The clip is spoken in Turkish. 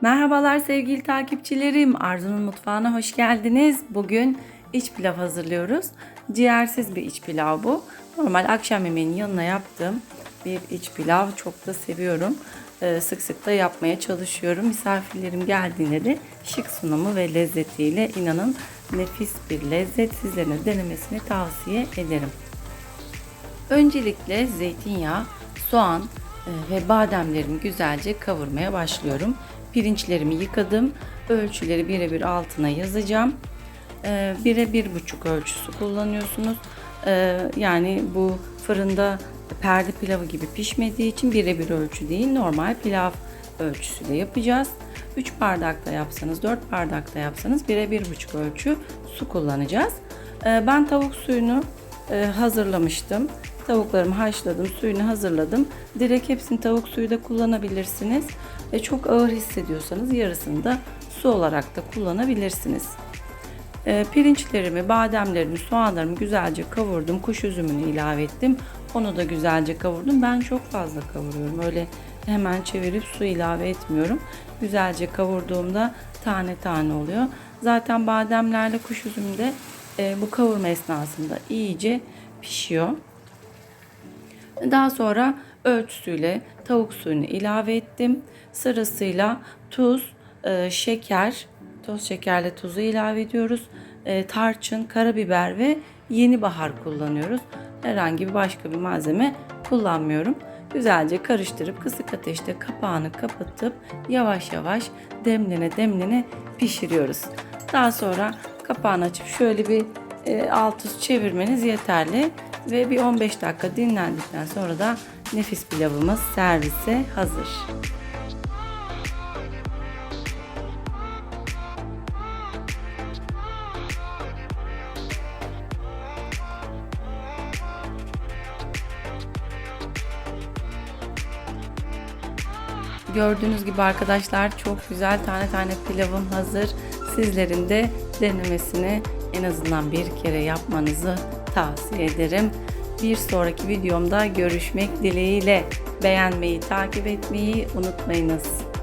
Merhabalar sevgili takipçilerim. Arzu'nun mutfağına hoş geldiniz. Bugün iç pilav hazırlıyoruz. Ciğersiz bir iç pilav bu. Normal akşam yemeğinin yanına yaptığım bir iç pilav. Çok da seviyorum. Ee, sık sık da yapmaya çalışıyorum. Misafirlerim geldiğinde de şık sunumu ve lezzetiyle inanın nefis bir lezzet sizlerin de denemesini tavsiye ederim. Öncelikle zeytinyağı, soğan ve bademlerimi güzelce kavurmaya başlıyorum. Pirinçlerimi yıkadım. Ölçüleri birebir altına yazacağım. E, Bire bir buçuk ölçüsü kullanıyorsunuz. E, Yani bu fırında perde pilavı gibi pişmediği için birebir ölçü değil normal pilav ölçüsü de yapacağız. 3 bardak da yapsanız 4 bardak da yapsanız birebir buçuk ölçü su kullanacağız. Ben tavuk suyunu hazırlamıştım. Tavuklarımı haşladım, suyunu hazırladım. Direkt hepsini tavuk suyu da kullanabilirsiniz. E, çok ağır hissediyorsanız yarısını da su olarak da kullanabilirsiniz. E, pirinçlerimi, bademlerimi, soğanlarımı güzelce kavurdum. Kuş üzümünü ilave ettim. Onu da güzelce kavurdum. Ben çok fazla kavuruyorum. Öyle hemen çevirip su ilave etmiyorum. Güzelce kavurduğumda tane tane oluyor. Zaten bademlerle kuş üzümü de e, bu kavurma esnasında iyice pişiyor. Daha sonra ölçüsüyle tavuk suyunu ilave ettim. Sırasıyla tuz, e, şeker, toz şekerle tuzu ilave ediyoruz. E, tarçın, karabiber ve yeni bahar kullanıyoruz. Herhangi bir başka bir malzeme kullanmıyorum. Güzelce karıştırıp kısık ateşte kapağını kapatıp yavaş yavaş demlene demlene pişiriyoruz. Daha sonra kapağını açıp şöyle bir e, alt üst çevirmeniz yeterli ve bir 15 dakika dinlendikten sonra da nefis pilavımız servise hazır. Gördüğünüz gibi arkadaşlar çok güzel tane tane pilavım hazır. Sizlerin de denemesini en azından bir kere yapmanızı tavsiye ederim. Bir sonraki videomda görüşmek dileğiyle beğenmeyi, takip etmeyi unutmayınız.